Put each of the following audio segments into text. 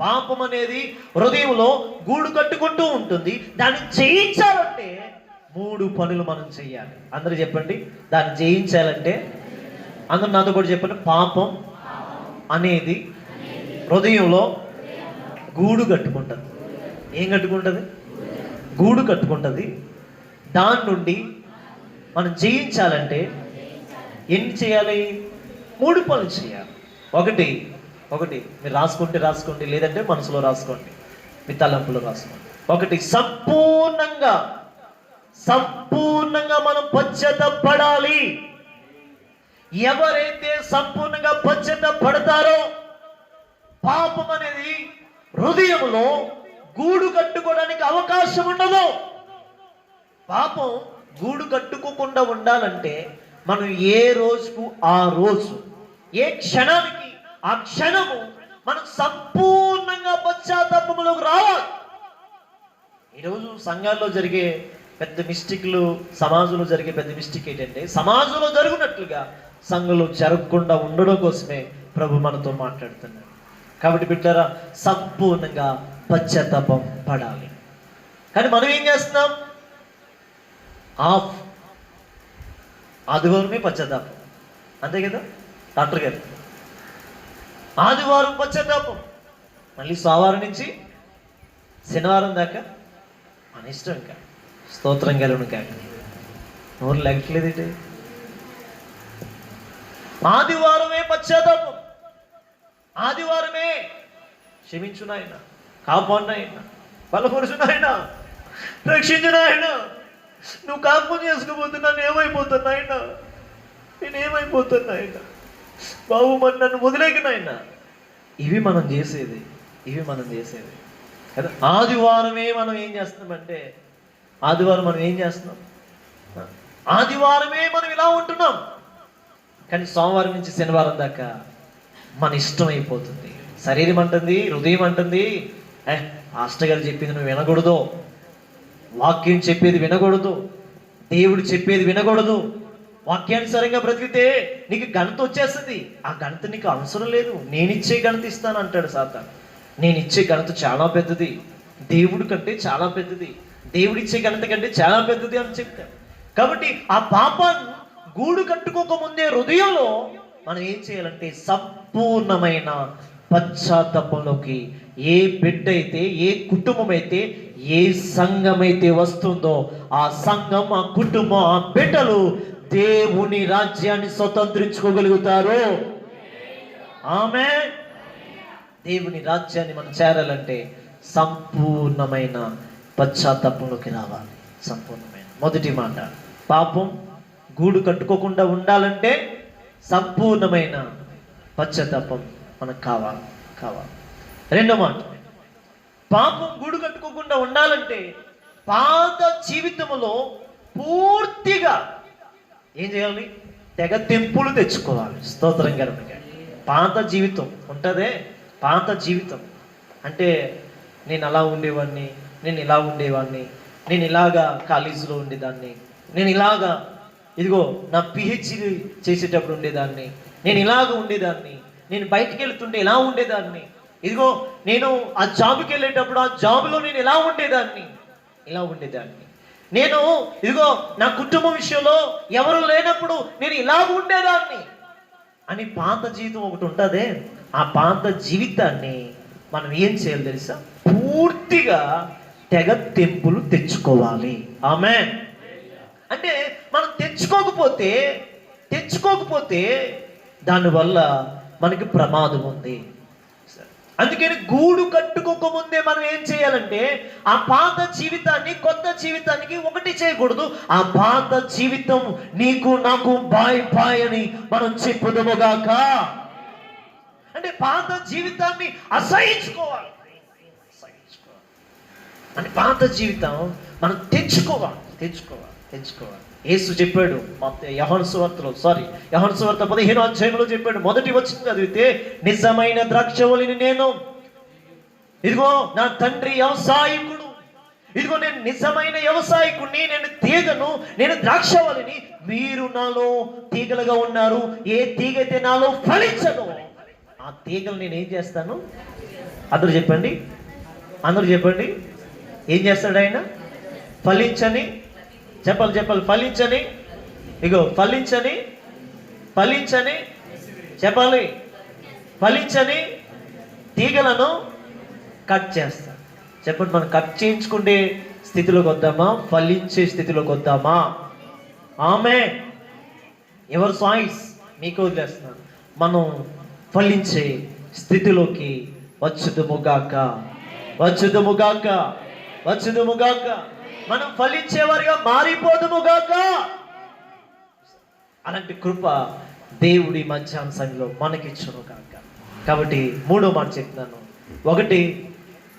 పాపం అనేది హృదయంలో గూడు కట్టుకుంటూ ఉంటుంది. దాన్ని జయించాలంటే మూడు పనులు మనం చేయాలి. అందరూ చెప్పండి దాన్ని జయించాలంటే అందరూ నాతో కూడా చెప్పండి పాపం అనేది హృదయంలో గూడు కట్టుకుంటుంది. ఏం కట్టుకుంటుంది? గూడు కట్టుకుంటుంది. దాని నుండి మనం జయించాలంటే ఎన్ని చేయాలి? మూడు పనులు చేయాలి. ఒకటి ఒకటి మీరు రాసుకుంటే రాసుకోండి లేదంటే మనసులో రాసుకోండి. మీ తలంపులో రాసుకోండి. ఒకటి సంపూర్ణంగా సంపూర్ణంగా మనం పశ్చత పడాలి ఎవరైతే సంపూర్ణంగా పశ్చత పడతారో పాపం అనేది హృదయంలో గూడు కట్టుకోవడానికి అవకాశం ఉండదు. పాపం గూడు కట్టుకోకుండా ఉండాలంటే మనం ఏ రోజుకు ఆ రోజు ఏ క్షణానికి ఆ క్షణము మనం సంపూర్ణంగా పశ్చాత్తాపంలోకి రావాలి. ఈరోజు సంఘాల్లో జరిగే పెద్ద మిస్టేక్లు సమాజంలో జరిగే పెద్ద మిస్టేక్ ఏంటంటే సమాజంలో జరుగునట్లుగా సంఘంలో జరగకుండా ఉండడం కోసమే ప్రభు మనతో మాట్లాడుతున్నాడు కాబట్టి బిడ్డారా సంపూర్ణంగా పశ్చాత్తాపం పడాలి. కానీ మనం ఏం చేస్తున్నాం? ఆఫ్. ఆదివారమే పశ్చాత్తాపం. అంతే కదా? డాక్టర్ గారు ఆదివారం పశ్చాత్తాపం. మళ్ళీ సోమవారం నుంచి శనివారం దాకా మన ఇష్టం ఇంకా. స్తోత్రం కలుగును కాక నోరు లెక్కలేదు ఆదివారమే పశ్చాత్తాపం. ఆదివారమే క్షమించు నాయన కాపాడు రక్షించునాయన నాయన నువ్వు కాపు చేసుకోబోతున్నాను ఏమైపోతున్నాయన ఆయన నేను బాబు మరి నన్ను వదిలేక నాయన. ఇవి మనం చేసేది ఇవి మనం చేసేది. కదా? ఆదివారమే మనం ఏం చేస్తున్నామంటే ఆదివారం మనం ఏం చేస్తున్నాం? ఆదివారమే మనం ఇలా ఉంటున్నాం. కానీ సోమవారం నుంచి శనివారం దాకా మన ఇష్టం అయిపోతుంది. శరీరం అంటుంది హృదయం అంటుంది. ఏ పాస్టర్ గారు చెప్పింది నువ్వు వినకూడదు. వాక్యం చెప్పేది వినకూడదు. దేవుడు చెప్పేది వినకూడదు. వాక్యానుసారంగా బ్రతికితే నీకు గణత వచ్చేస్తుంది. ఆ గణత నీకు అవసరం లేదు. నేను ఇచ్చే గణత ఇస్తాను అంటాడు సాతాన్. నేను ఇచ్చే గణత చాలా పెద్దది. దేవుడి కంటే చాలా పెద్దది. దేవుడిచ్చే గణత కంటే చాలా పెద్దది అని చెప్తాడు. కాబట్టి ఆ పాపాన్ని గూడు కట్టుకోకముందే హృదయంలో మనం ఏం చేయాలంటే సంపూర్ణమైన పశ్చాత్తాపంలోకి ఏ బిడ్డ అయితే ఏ కుటుంబం అయితే ఏ సంఘం అయితే వస్తుందో ఆ సంఘం ఆ కుటుంబం ఆ బిడ్డలు దేవుని రాజ్యాన్ని స్వతంత్రించుకోగలుగుతారు. ఆమె దేవుని రాజ్యాన్ని మనం చేరాలంటే సంపూర్ణమైన పశ్చాత్తాపంలోకి రావాలి. సంపూర్ణమైన. మొదటి మాట పాపం గూడు కట్టుకోకుండా ఉండాలంటే సంపూర్ణమైన పశ్చాత్తాపం మనకు కావాలి కావాలి. రెండో మాట పాపం గూడు కట్టుకోకుండా ఉండాలంటే పాత జీవితంలో పూర్తిగా ఏం చేయాలి? తెగ తెంపులు తెచ్చుకోవాలి. స్తోత్రం కనుక పాత జీవితం ఉంటుందే? పాత జీవితం. అంటే నేను అలా ఉండేవాడిని నేను ఇలా ఉండేవాడిని నేను ఇలాగా కాలేజీలో ఉండేదాన్ని నేను ఇలాగా ఇదిగో నా పిహెచ్డి చేసేటప్పుడు ఉండేదాన్ని నేను ఇలాగ ఉండేదాన్ని నేను బయటికి వెళ్తుంటే ఇలా ఉండేదాన్ని ఇదిగో నేను ఆ జాబ్కి వెళ్ళేటప్పుడు ఆ జాబ్లో నేను ఇలా ఉండేదాన్ని ఇలా ఉండేదాన్ని. నేను ఇదిగో నా కుటుంబం విషయంలో ఎవరు లేనప్పుడు నేను ఇలా ఉండేదాన్ని అని పాత జీవితం ఒకటి ఉంటుందే. ఆ పాత జీవితాన్ని మనం ఏం చేయాలి తెలుసా? పూర్తిగా తెగ తెంపులు తెచ్చుకోవాలి. ఆమె అంటే మనం తెచ్చుకోకపోతే తెచ్చుకోకపోతే దానివల్ల మనకి ప్రమాదం ఉంది. అందుకని గూడు కట్టుకోకముందే మనం ఏం చేయాలంటే ఆ పాత జీవితాన్ని కొత్త జీవితానికి ఒకటి చేయకూడదు. ఆ పాత జీవితం నీకు నాకు బాయ్ బాయ్ అని మనం చెప్పుదముగాక అంటే పాత జీవితాన్ని అసహించుకోవాలి. అసహించుకోవాలి. అంటే పాత జీవితం మనం తెచ్చుకోవాలి. తెచ్చుకోవాలి. తెచ్చుకోవాలి. యేసు చెప్పాడు యహన్ సువార్తలో సారీ యహన్ సువార్త పదిహేను అధ్యాయంలో చెప్పాడు మొదటి వచ్చిన చదివితే నిజమైన ద్రాక్షవలిని నేను ఇదిగో నా తండ్రి వ్యవసాయకుడు ఇదిగో నేను నిజమైన వ్యవసాయకుడిని నేను తీగను నేను ద్రాక్షవలిని మీరు నాలో తీగలుగా ఉన్నారు ఏ తీగ అయితే నాలో ఫలించదు ఆ తీగలు నేను ఏం చేస్తాను? అందరూ చెప్పండి అందరూ చెప్పండి ఏం చేస్తాడు ఆయన? ఫలించని చెప్పాలి చెప్పాలి. ఫలించని ఇగో ఫలించని ఫలించని చెప్పాలి. ఫలించని తీగలను కట్ చేస్తా. చెప్పండి మనం కట్ చేయించుకునే స్థితిలోకి వద్దామా? ఫలించే స్థితిలోకి వద్దామా? ఆమె ఎవరు సాయిస్ మీకు వదిలేస్తున్నాను. మనం ఫలించే స్థితిలోకి వచ్చుదుముగాక వచ్చుదుముగాక వచ్చుదుముగాక మనం ఫలించేవారిగా మారిపోదుముగాక అలాంటి కృప దేవుడి మధ్యాహ్న మనకిచ్చును కాక కాబట్టి మూడో మాట చెప్తున్నాను. ఒకటి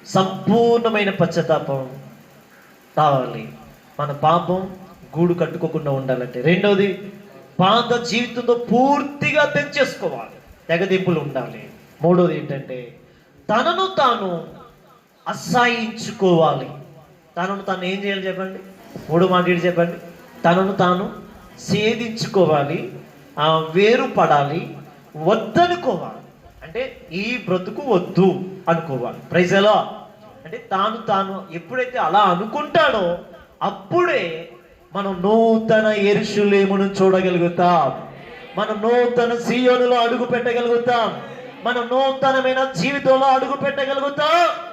సంపూర్ణమైన పశ్చాత్తాపం రావాలి. మన పాపం గూడు కట్టుకోకుండా ఉండాలంటే. రెండవది పాత జీవితంతో పూర్తిగా తెంచేసుకోవాలి. తెగదింపులు ఉండాలి. మూడోది ఏంటంటే తనను తాను అసహించుకోవాలి. తనను తాను ఏం చేయాలి చెప్పండి? మూడు మాట చెప్పండి. తనను తాను సేధించుకోవాలి ఆ వేరు పడాలి వద్దనుకోవాలి. అంటే ఈ బ్రతుకు వద్దు అనుకోవాలి. ప్రైజలా అంటే తాను తాను ఎప్పుడైతే అలా అనుకుంటాడో అప్పుడే మనం నూతన ఎరుషులేమును చూడగలుగుతాం. మనం నూతన సీయోనులో అడుగు పెట్టగలుగుతాం. మనం నూతనమైన జీవితంలో అడుగు పెట్టగలుగుతాం.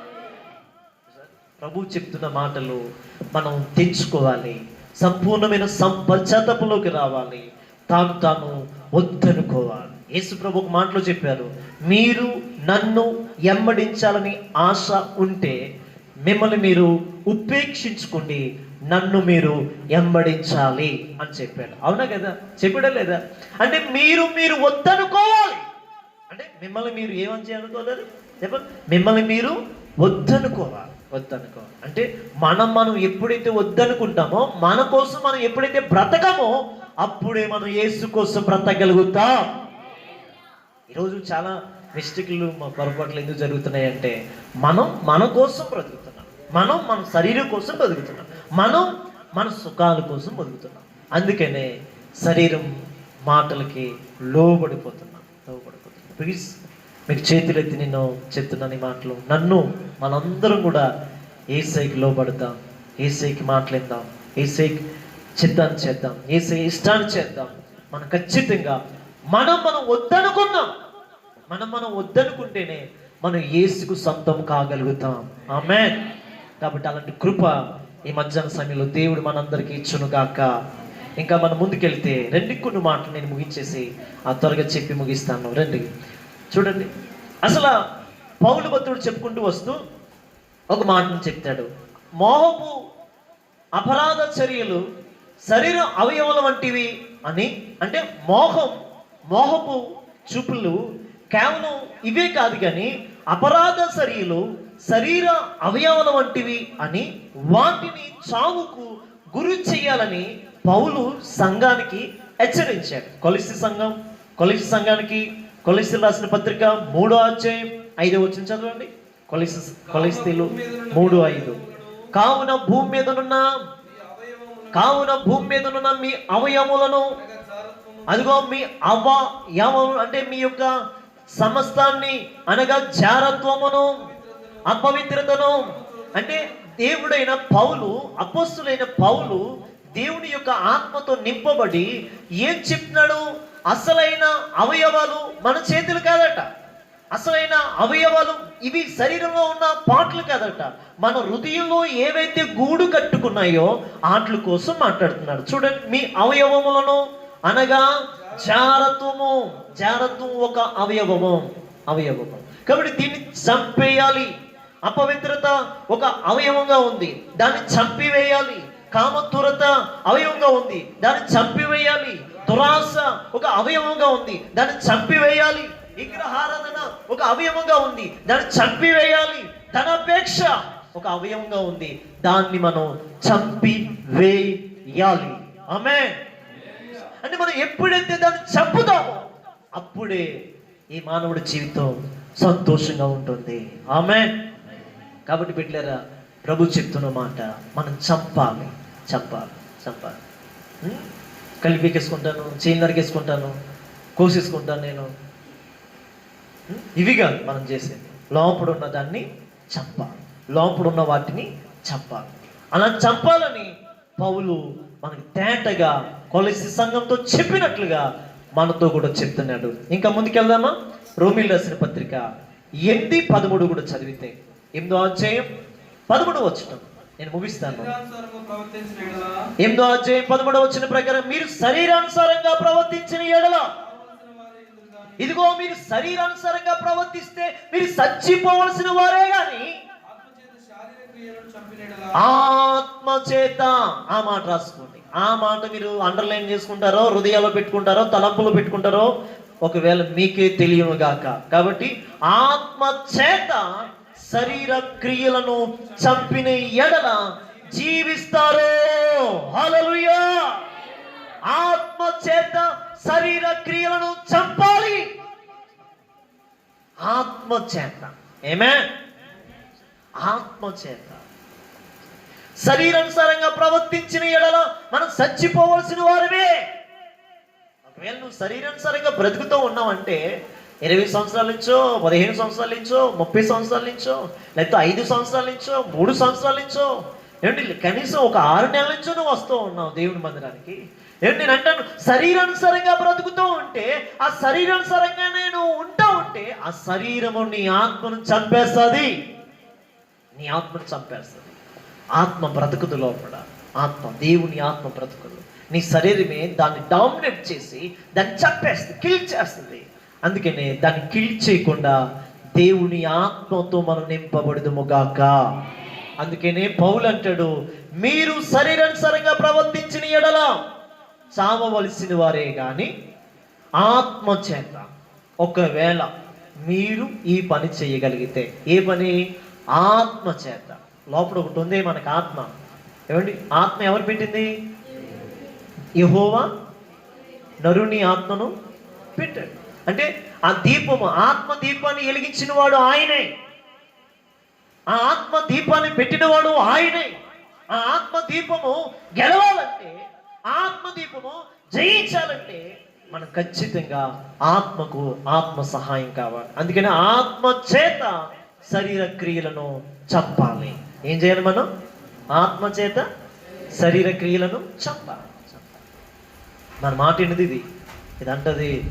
ప్రభు చెప్తున్న మాటలు మనం తెచ్చుకోవాలి. సంపూర్ణమైన సంపచ్చతపులోకి రావాలి. తాను తాను వద్దనుకోవాలి యేసు ప్రభు ఒక మాటలో చెప్పారు మీరు నన్ను ఎమ్మడించాలని ఆశ ఉంటే మిమ్మల్ని మీరు ఉపేక్షించుకోండి నన్ను మీరు ఎంబడించాలి అని చెప్పాడు. అవునా కదా? చెప్పాడా లేదా? అంటే మీరు మీరు వద్దనుకోవాలి అంటే మిమ్మల్ని మీరు ఏమని చేయాలనుకోలేదు? చెప్పండి. మిమ్మల్ని మీరు వద్దనుకోవాలి వద్దనుకో అంటే మనం మనం ఎప్పుడైతే వద్దనుకుంటామో మన కోసం మనం ఎప్పుడైతే బ్రతకమో అప్పుడే మనం యేసు కోసం బ్రతకగలుగుతాం. ఈరోజు చాలా మిస్టేక్లు మా పొరపాట్లు ఎందుకు జరుగుతున్నాయంటే మనం మన కోసం బ్రతుకుతున్నాం. మనం మన శరీరం కోసం బతుకుతున్నాం మనం మన సుఖాల కోసం బతుకుతున్నాం అందుకనే శరీరం మాటలకి లోబడిపోతున్నాం లోబడిపోతున్నాం. ప్లీజ్ మీకు చేతులెత్తి నేను చెప్తున్నాను ఈ మాటలు. నన్ను మనందరం కూడా ఏసైకి లోబడతాం ఏసైకి మాట్లాడదాం ఏసైకి చిత్తాన్ని చేద్దాం ఏసై ఇష్టాన్ని చేద్దాం. మనం ఖచ్చితంగా మనం మనం వద్దనుకున్నాం. మనం మనం వద్దనుకుంటేనే మనం ఏసుకు సొంతం కాగలుగుతాం. ఆమె కాబట్టి అలాంటి కృప ఈ మధ్యాహ్న సమయంలో దేవుడు మనందరికీ ఇచ్చును గాక. ఇంకా మనం ముందుకెళ్తే రెండు కొన్ని మాటలు నేను ముగించేసి ఆ త్వరగా చెప్పి ముగిస్తాను. రండి. చూడండి. అసలు పౌలు భక్తుడు చెప్పుకుంటూ వస్తూ ఒక మాటను చెప్తాడు. మోహపు అపరాధ చర్యలు శరీర అవయవాల వంటివి అని. అంటే మోహం మోహపు చూపులు కేవలం ఇవే కాదు కానీ అపరాధ చర్యలు శరీర అవయవాల వంటివి అని వాటిని చావుకు గురి చేయాలని పౌలు సంఘానికి హెచ్చరించాడు. కొలిసి సంఘం కొలిసి సంఘానికి కొలిసి రాసిన పత్రిక మూడో అధ్యాయం ఐదో వచ్చిన చదవండి. కొలిసి కొలిస్తీలు మూడు ఐదు. కావున భూమి మీదనున్న కావున భూమి మీదనున్న మీ అవయములను అదిగో మీ అవయవములు అంటే మీ యొక్క సమస్తాన్ని అనగా జారత్వమును అపవిత్రతను అంటే దేవుడైన పౌలు అపస్సులైన పౌలు దేవుని యొక్క ఆత్మతో నింపబడి ఏం చెప్తున్నాడు అసలైన అవయవాలు మన చేతులు కాదట. అసలైన అవయవాలు ఇవి శరీరంలో ఉన్న పాటలు కాదట. మన హృదయంలో ఏవైతే గూడు కట్టుకున్నాయో ఆటల కోసం మాట్లాడుతున్నాడు చూడండి మీ అవయవములను అనగా జారత్వము. జారత్వం ఒక అవయవము. అవయవము. కాబట్టి దీన్ని చంపేయాలి. అపవిత్రత ఒక అవయవంగా ఉంది. దాన్ని చంపివేయాలి. కామతురత అవయవంగా ఉంది. దాన్ని చంపివేయాలి. దురాశ ఒక అవయవంగా ఉంది. దాన్ని చంపివేయాలి. విగ్రహారాధన ఒక అవయవంగా ఉంది. దాన్ని చంపివేయాలి. ధనపేక్ష ఒక అవయవంగా ఉంది. దాన్ని మనం చంపి వేయాలి ఆమె అంటే మనం ఎప్పుడైతే దాన్ని చంపుతామో అప్పుడే ఈ మానవుడి జీవితం సంతోషంగా ఉంటుంది. ఆమె కాబట్టి బిడ్డలారా ప్రభు చెప్తున్న మాట మనం చంపాలి. చంపాలి. చంపాలి. కలిపికేసుకుంటాను చేయి నరికేసుకుంటాను కోసేసుకుంటాను నేను. ఉం? ఇవి కాదు మనం చేసేది. లోపల ఉన్న దాన్ని చంపాలి. లోపల ఉన్న వాటిని చంపాలి. అలా చంపాలని పౌలు మనకి తేటగా కొలసి సంఘంతో చెప్పినట్లుగా మనతో కూడా చెప్తున్నాడు. ఇంకా ముందుకెళ్దామా? రోమిల్ రాసిన పత్రిక ఎనిమిది పదమూడు కూడా చదివితే ఎనిమిదో అధ్యాయం పదమూడు వచ్చటం నేను ముగిస్తాను. ఎనిమిదో అధ్యాయం పదమూడు వచ్చిన ప్రకారం మీరు శరీరానుసారంగా ప్రవర్తించిన ఎడల. ఇదిగో మీరు శరీరానుసారంగా ప్రవర్తిస్తే మీరు చచ్చిపోవలసిన వారే గాని ఆత్మ చేత ఆ మాట రాసుకోండి. ఆ మాట మీరు అండర్లైన్ చేసుకుంటారో హృదయాల్లో పెట్టుకుంటారో తలంపులో పెట్టుకుంటారో ఒకవేళ మీకే తెలియను గాక. కాబట్టి ఆత్మ చేత శరీర క్రియలను చంపిన ఎడల జీవిస్తారు. హల్లెలూయా. ఆత్మ చేత శరీర క్రియలను చంపాలి. ఆత్మ చేత ఏమే ఆత్మ చేత శరీరానుసారంగా ప్రవర్తించిన ఎడల మనం చచ్చిపోవలసిన వారమే. ఒకవేళ నువ్వు శరీరానుసారంగా బ్రతుకుతూ ఉన్నావంటే ఇరవై సంవత్సరాల నుంచో పదిహేను సంవత్సరాల నుంచో ముప్పై సంవత్సరాల నుంచో లేకపోతే ఐదు సంవత్సరాల నుంచో మూడు సంవత్సరాల నుంచో. ఏమండి కనీసం ఒక ఆరు నెలల నుంచో నువ్వు వస్తూ ఉన్నావు దేవుని మందిరానికి. ఏంటి నేను అంటాను శరీరానుసారంగా బ్రతుకుతూ ఉంటే ఆ శరీరానుసారంగా నేను ఉంటా ఉంటే ఆ శరీరము నీ ఆత్మను చంపేస్తుంది. నీ ఆత్మను చంపేస్తుంది. ఆత్మ బ్రతుకుదు లోపల. ఆత్మ దేవుని ఆత్మ బ్రతుకుదు. నీ శరీరమే దాన్ని డామినేట్ చేసి దాన్ని చంపేస్తుంది కిల్ చేస్తుంది. అందుకనే దాన్ని కిల్ చేయకుండా దేవుని ఆత్మతో మనం నింపబడదుముగాక అందుకనే పౌలు అంటాడు మీరు శరీరానుసారంగా ప్రవర్తించిన ఎడల చావవలసిన వారే కానీ ఆత్మ చేత ఒకవేళ మీరు ఈ పని చేయగలిగితే. ఏ పని? ఆత్మ చేత. లోపల ఒకటి ఉంది మనకు ఆత్మ. ఏమండి? ఆత్మ ఎవరు పెట్టింది? యహోవా నరుని ఆత్మను పెట్టాడు. అంటే ఆ దీపము ఆత్మ దీపాన్ని వెలిగించిన వాడు ఆయనే. ఆ ఆత్మ దీపాన్ని పెట్టినవాడు ఆయనే. ఆ ఆత్మ దీపము గెలవాలంటే ఆత్మ దీపము జయించాలంటే మనం ఖచ్చితంగా ఆత్మకు ఆత్మ సహాయం కావాలి. అందుకని ఆత్మ చేత శరీర క్రియలను చంపాలి. ఏం చేయాలి మనం? ఆత్మ చేత శరీర క్రియలను చంపాలి. మన మాట ఏంటిది ఇది? ఇది అంటది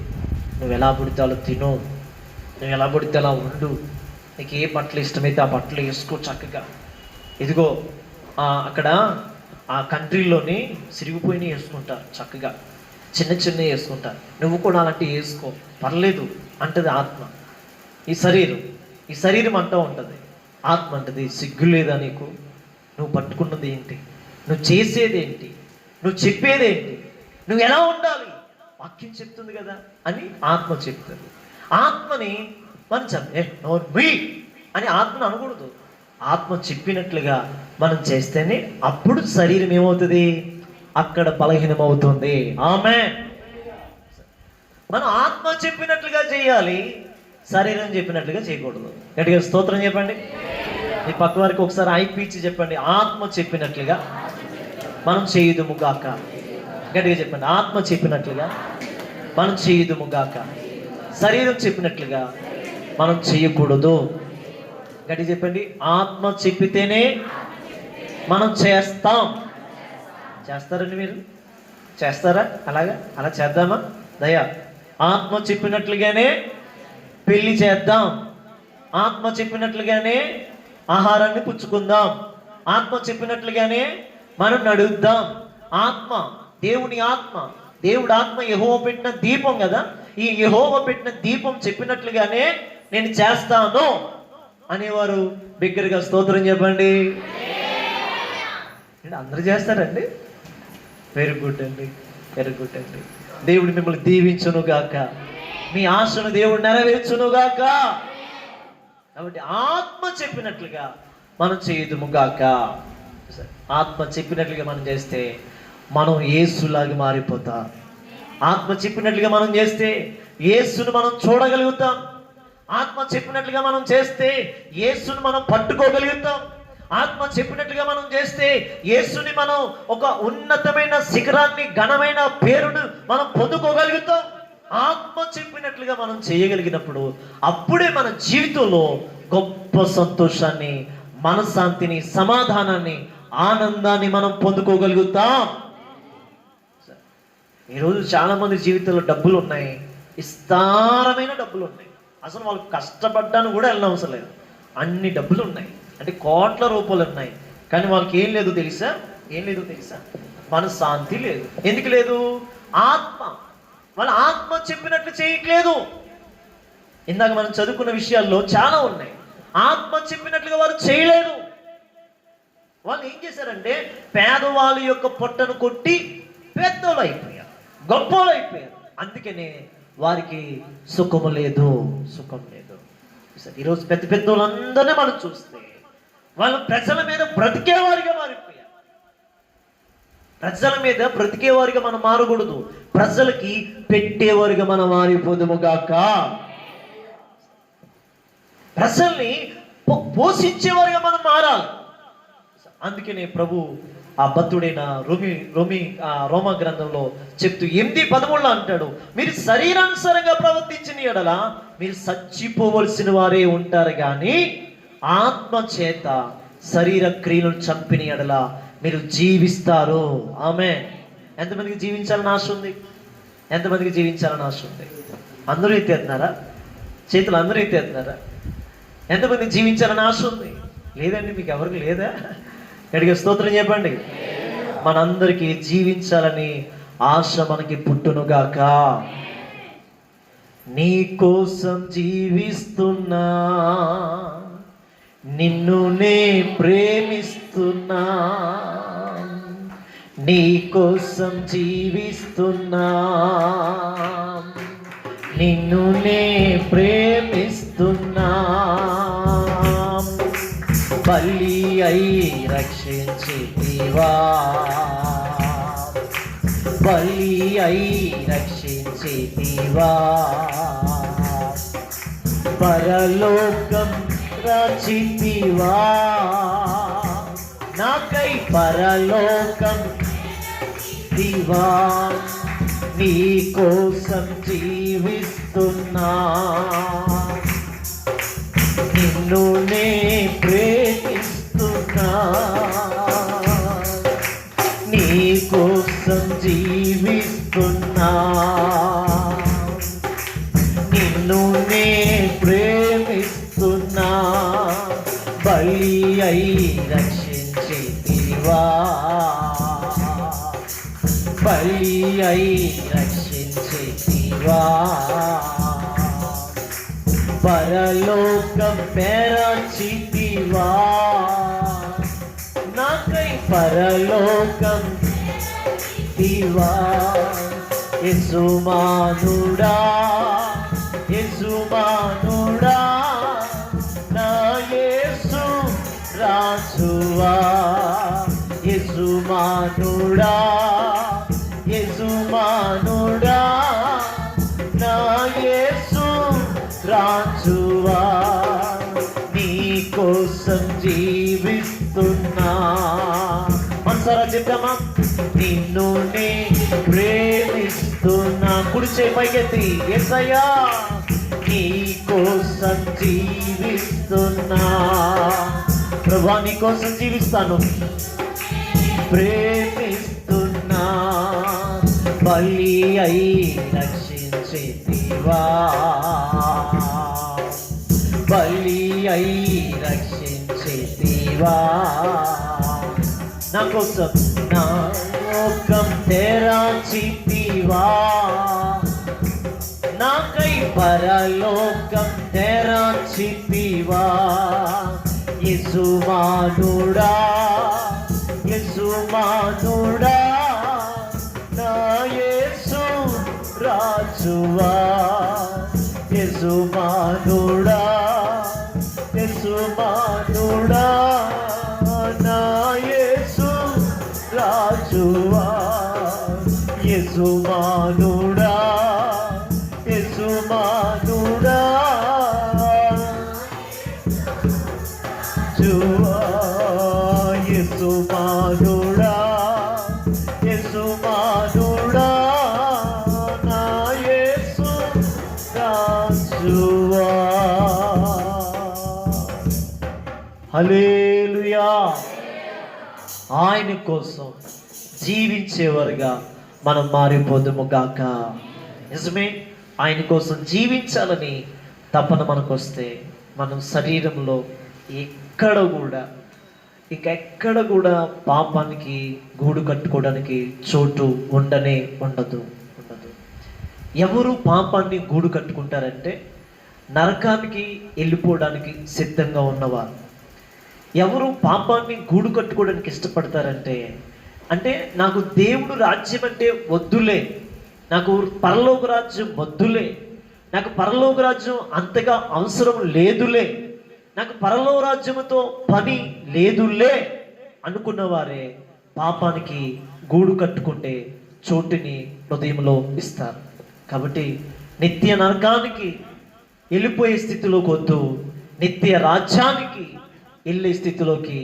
నువ్వు ఎలా పుడితే అలా తిను? నువ్వు ఎలా పుడితే అలా ఉండు? నీకు ఏ బట్టలు ఇష్టమైతే ఆ బట్టలు వేసుకో చక్కగా. ఇదిగో అక్కడ ఆ కంట్రీలోని సిరిగిపోయినవి వేసుకుంటారు చక్కగా. చిన్న చిన్నవి వేసుకుంటారు నువ్వు కూడా అలాంటివి వేసుకో. పర్లేదు అంటది ఆత్మ. ఈ శరీరం ఈ శరీరం అంటూ ఉంటుంది. ఆత్మ అంటది సిగ్గు లేదా నీకు? నువ్వు పట్టుకున్నది ఏంటి? నువ్వు చేసేది ఏంటి? నువ్వు చెప్పేది ఏంటి? నువ్వు ఎలా ఉండాలి? వాక్యం చెప్తుంది కదా అని ఆత్మ చెప్తుంది. ఆత్మని మనం చెప్పే నోరు ముయ్ అని ఆత్మను అనకూడదు. ఆత్మ చెప్పినట్లుగా మనం చేస్తేనే అప్పుడు శరీరం ఏమవుతుంది? అక్కడ బలహీనమవుతుంది. ఆమె మనం ఆత్మ చెప్పినట్లుగా చేయాలి శరీరం చెప్పినట్లుగా చేయకూడదు. గట్టిగా స్తోత్రం చెప్పండి. మీ పక్క వారికి ఒకసారి ఐపీచి చెప్పండి. ఆత్మ చెప్పినట్లుగా మనం చేయుదుము కాక గట్టిగా చెప్పండి. ఆత్మ చెప్పినట్లుగా మనం చేయుదుము గాక. శరీరం చెప్పినట్లుగా మనం చేయకూడదు. గట్టి చెప్పండి. ఆత్మ చెప్పితేనే మనం చేస్తాం. చేస్తారండి మీరు? చేస్తారా? అలాగా? అలా చేద్దామా? దయా. ఆత్మ చెప్పినట్లుగానే పెళ్ళి చేద్దాం. ఆత్మ చెప్పినట్లుగానే ఆహారాన్ని పుచ్చుకుందాం. ఆత్మ చెప్పినట్లుగానే మనం నడుద్దాం ఆత్మ దేవుని ఆత్మ దేవుడు ఆత్మ యహోవ పెట్టిన దీపం కదా? ఈ యహోవ పెట్టిన దీపం చెప్పినట్లుగానే నేను చేస్తాను. అనేవారు బిగ్గరగా స్తోత్రం చెప్పండి. అందరు అందరూ చేస్తారండి? వెరీ గుడ్ అండి వెరీ గుడ్ అండి దేవుడు మిమ్మల్ని దీవించును గాక మీ ఆశను దేవుడు నెరవేర్చును గాక కాబట్టి ఆత్మ చెప్పినట్లుగా మనం చేయదుము గాక ఆత్మ చెప్పినట్లుగా మనం చేస్తే మనం ఏసులాగా మారిపోతాం. ఆత్మ చెప్పినట్లుగా మనం చేస్తే ఏసును మనం చూడగలుగుతాం. ఆత్మ చెప్పినట్లుగా మనం చేస్తే ఏసును మనం పట్టుకోగలుగుతాం. ఆత్మ చెప్పినట్లుగా మనం చేస్తే యేసుని మనం ఒక ఉన్నతమైన శిఖరాన్ని ఘనమైన పేరును మనం పొందుకోగలుగుతాం. ఆత్మ చెప్పినట్లుగా మనం చేయగలిగినప్పుడు అప్పుడే మన జీవితంలో గొప్ప సంతోషాన్ని మనశ్శాంతిని సమాధానాన్ని ఆనందాన్ని మనం పొందుకోగలుగుతాం. ఈరోజు చాలామంది జీవితంలో డబ్బులు ఉన్నాయి విస్తారమైన డబ్బులు ఉన్నాయి అసలు వాళ్ళు కష్టపడ్డాను కూడా వెళ్ళనవసరం లేదు. అన్ని డబ్బులు ఉన్నాయి అంటే కోట్ల రూపాయలు ఉన్నాయి. కానీ వాళ్ళకి ఏం లేదు తెలుసా? ఏం లేదు తెలుసా? మన శాంతి లేదు. ఎందుకు లేదు? ఆత్మ. వాళ్ళ ఆత్మ చెప్పినట్లు చేయట్లేదు. ఇందాక మనం చదువుకున్న విషయాల్లో చాలా ఉన్నాయి. ఆత్మ చెప్పినట్లుగా వారు చేయలేదు వాళ్ళు ఏం చేశారంటే పేదవాళ్ళ యొక్క పొట్టను కొట్టి పెద్దోళ్ళు అయిపోయారు. గొప్పలు అయిపోయారు అందుకనే వారికి సుఖము లేదు సుఖం లేదు. సరే, ఈరోజు పెద్ద పెద్ద వాళ్ళందరినీ మనం చూస్తే వాళ్ళు ప్రజల మీద బ్రతికేవారిగా మారిపోయారు. ప్రజల మీద బ్రతికేవారిగా మనం మారకూడదు. ప్రజలకి పెట్టేవారిగా మనం మారిపోదుము గాక. ప్రజల్ని పోషించేవారిగా మనం మారాలి. అందుకనే ప్రభు ఆ బద్ధుడైన రోమి రోమి ఆ రోమ గ్రంథంలో చెప్తూ ఎనిమిది పదమూడులో అంటాడు మీరు శరీరానుసారంగా ప్రవర్తించిన ఎడల మీరు చచ్చిపోవలసిన వారే ఉంటారు కానీ ఆత్మ చేత శరీర క్రియలను చంపిన ఎడల మీరు జీవిస్తారు. ఆమె ఎంతమందికి జీవించాలని ఆశ ఉంది? ఎంతమందికి జీవించాలని ఆశ ఉంది? అందరూ ఎత్తేస్తున్నారా చేతులు అందరూ ఎత్తేస్తున్నారా ఎంతమంది జీవించాలని ఆశ ఉంది? లేదండి మీకు ఎవరికి లేదా? ఎడిగే స్తోత్రం చెప్పండి. మనందరికీ జీవించాలని ఆశ మనకి పుట్టునుగాక. నీ కోసం జీవిస్తున్నా. నిన్ను నే ప్రేమిస్తున్నా. నీ కోసం జీవిస్తున్నా. నిన్ను నే ప్రేమిస్తున్నా. బలి అయి రక్షించితివా బలి అయి రక్షించితివా పరలోకం రచితివా నాకై పరలోకం దివా నీ కోసం జీవిస్తున్నా. నిన్ను నే ప్రేమిస్తున్నా. నీ కోసం జీవిస్తున్నా. నిన్ను నే ప్రేమిస్తున్నా. బలి అయి రక్షించితివా బలి అయి రక్షించితివా పరలోకం పెరచితివా నాకై పరలోకం దివా యసుమానుడా యసుమానుడా నా యేసు రాసువా? యసుమానుడా యసుమానుడా రాజువా నీ కోసం జీవిస్తున్నా. మనసారా చెప్తామా నిన్ను నే ప్రేమిస్తున్నా. కుడిచే చేయి పైకెత్తి. ఎస్సయ్యా నీ కోసం జీవిస్తున్నా. ప్రభా నీ కోసం జీవిస్తాను. ప్రేమిస్తున్నా. బలి అయి రక్షించితివా బలి అయి రక్షించితివా నా కోసం నా లోకం తెరాచితివా నాకై పరలోకం తెరాచితివా యసుమానుడా యసుమానుడా నా రాజువా యసుమానుడా యసుమానుడా నా యేసు రాజువా యసుమానుడా యసుమానుడా హలేలుయా ఆయన కోసం జీవించేవారుగా మనం మారిపోదుము గాక. నిజమే ఆయన కోసం జీవించాలని తపన మనకు వస్తే మనం శరీరంలో ఎక్కడ కూడా ఇంకెక్కడ కూడా పాపానికి గూడు కట్టుకోవడానికి చోటు ఉండనే ఉండదు ఉండదు. ఎవరు పాపాన్ని గూడు కట్టుకుంటారంటే నరకానికి వెళ్ళిపోవడానికి సిద్ధంగా ఉన్నవారు. ఎవరు పాపాన్ని గూడు కట్టుకోవడానికి ఇష్టపడతారంటే అంటే నాకు దేవుడు రాజ్యం అంటే వద్దులే నాకు పరలోక రాజ్యం వద్దులే నాకు పరలోక రాజ్యం అంతగా అవసరం లేదులే నాకు పరలోక రాజ్యముతో పని లేదులే అనుకున్నవారే పాపానికి గూడు కట్టుకుంటే చోటుని హృదయంలో ఇస్తారు. కాబట్టి నిత్య నరకానికి వెళ్ళిపోయే స్థితిలోకి వద్దు నిత్య రాజ్యానికి వెళ్ళే స్థితిలోకి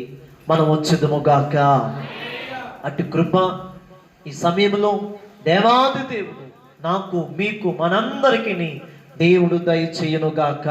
మనం వచ్చేదముగాక అటు కృప ఈ సమయంలో దేవాది దేవుడు నాకు మీకు మనందరికీ దేవుడు దయచేయనుగాక